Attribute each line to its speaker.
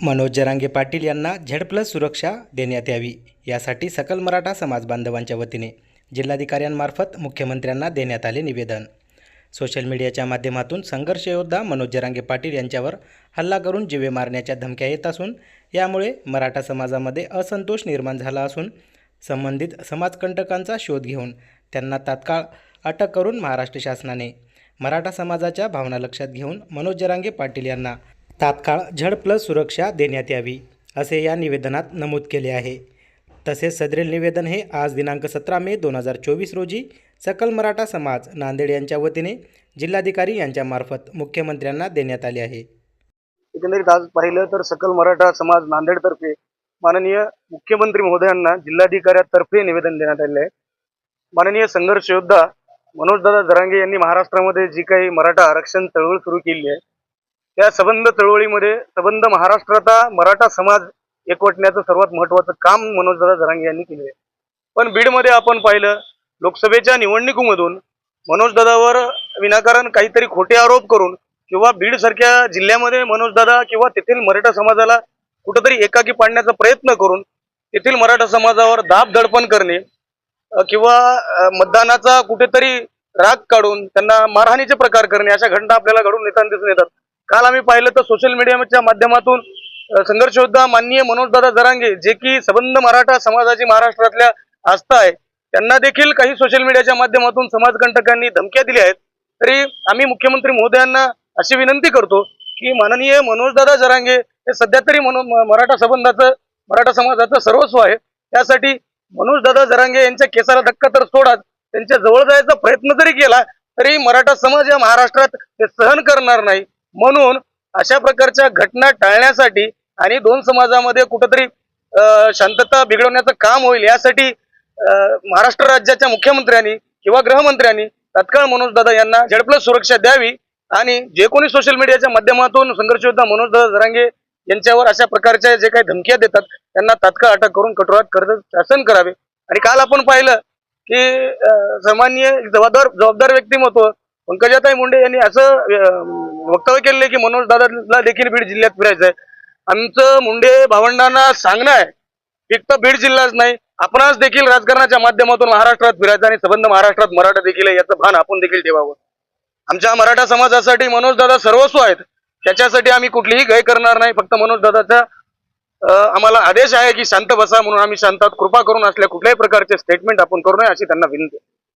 Speaker 1: मनोज जरांगे पाटील यांना Z plus सुरक्षा देण्यात यावी. यासाठी सकल मराठा समाज बांधवांच्या वतीने जिल्हाधिकाऱ्यांमार्फत मुख्यमंत्र्यांना देण्यात आले निवेदन. सोशल मीडियाच्या माध्यमातून संघर्ष योद्धा मनोज जरांगे पाटील यांच्यावर हल्ला करून जीवे मारण्याच्या धमक्या येत असून यामुळे मराठा समाजामध्ये असंतोष निर्माण झाला असून संबंधित समाजकंटकांचा शोध घेऊन त्यांना तात्काळ अटक करून महाराष्ट्र शासनाने मराठा समाजाच्या भावना लक्षात घेऊन मनोज जरांगे पाटील यांना तात्काळ झड प्लस सुरक्षा देण्यात यावी असे या निवेदनात नमूद केले आहे. तसेच सदरील निवेदन हे आज दिनांक सतरा मे दोन हजार चोवीस रोजी सकल मराठा समाज नांदेड यांच्या वतीने जिल्हाधिकारी यांच्यामार्फत मुख्यमंत्र्यांना देण्यात आले आहे.
Speaker 2: एकंदरीत आज पाहिलं तर सकल मराठा समाज नांदेडतर्फे माननीय मुख्यमंत्री महोदयांना जिल्हाधिकाऱ्यातर्फे निवेदन देण्यात आले आहे. माननीय संघर्ष योद्धा मनोजदादा जरांगे यांनी महाराष्ट्रामध्ये जी काही मराठा आरक्षण चळवळ सुरू केली आहे त्या सबंध चळवळीमध्ये सबंध महाराष्ट्राचा मराठा समाज एकवटण्याचं सर्वात महत्वाचं काम मनोजदादा झरांगे यांनी केले आहे. पण बीडमध्ये आपण पाहिलं लोकसभेच्या निवडणुकीमधून मनोजदादावर विनाकारण काहीतरी खोटे आरोप करून किंवा बीड सारख्या जिल्ह्यामध्ये मनोजदादा किंवा तेथील मराठा समाजाला कुठंतरी एकाकी पाडण्याचा प्रयत्न करून तेथील मराठा समाजावर दाब दडपण करणे किंवा मतदानाचा कुठेतरी राग काढून त्यांना मारहाणीचे प्रकार करणे अशा घटना आपल्याला घडून येताना दिसून येतात. काल आम्ही पाहिलं तर सोशल मीडियाच्या माध्यमातून संघर्षयोद्धा माननीय मनोजदादा जरांगे जे की सबंध मराठा समाजाची महाराष्ट्रातल्या आस्था आहे त्यांना देखील काही सोशल मीडियाच्या माध्यमातून समाजकंटकांनी धमक्या दिल्या आहेत. तरी आम्ही मुख्यमंत्री महोदयांना अशी विनंती करतो की माननीय मनोजदादा जरांगे हे सध्या तरी मनो म- मराठा संबंधाचं मराठा समाजाचं सर्वस्व आहे. त्यासाठी मनोजदादा जरांगे यांच्या केसाला धक्का तर सोडाच त्यांच्या जवळ जायचा प्रयत्न जरी केला तरी मराठा समाज या महाराष्ट्रात ते सहन करणार नाही. म्हणून अशा प्रकारच्या घटना टाळण्यासाठी आणि दोन समाजामध्ये कुठंतरी अं, शांतता बिघडवण्याचं काम होईल यासाठी महाराष्ट्र राज्याच्या मुख्यमंत्र्यांनी किंवा गृहमंत्र्यांनी तत्काळ मनोजदादा यांना झेडप्लस सुरक्षा द्यावी आणि जे कोणी सोशल मीडियाच्या माध्यमातून संघर्षयोद्धा मनोजदादा जरांगे यांच्यावर अशा प्रकारच्या जे काही धमक्या देतात त्यांना तात्काळ अटक करून कठोरात कर्ज शासन करावे. आणि काल आपण पाहिलं की सामान्य जबाबदार जबाबदार व्यक्तिमत्व पंकजाताई मुंडे यांनी असं वक्तव्य केलेलं की मनोज दादाला देखील बीड जिल्ह्यात फिरायचं आहे आमचं मुंडे भावंडांना सांगणं आहे फक्त बीड जिल्हाच नाही आपणास देखील राजकारणाच्या माध्यमातून महाराष्ट्रात फिरायचं आणि संबंध महाराष्ट्रात मराठा देखील आहे याचं भान आपण देखील ठेवावं आमच्या मराठा समाजासाठी मनोज दादा सर्वस्व आहेत त्याच्यासाठी आम्ही कुठलीही गय करणार नाही फक्त मनोज दादाचा आम्हाला आदेश आहे की शांत बसा म्हणून आम्ही शांतात कृपा करून असल्या कुठल्याही प्रकारचे स्टेटमेंट आपण करू नये अशी त्यांना विनंती आहे.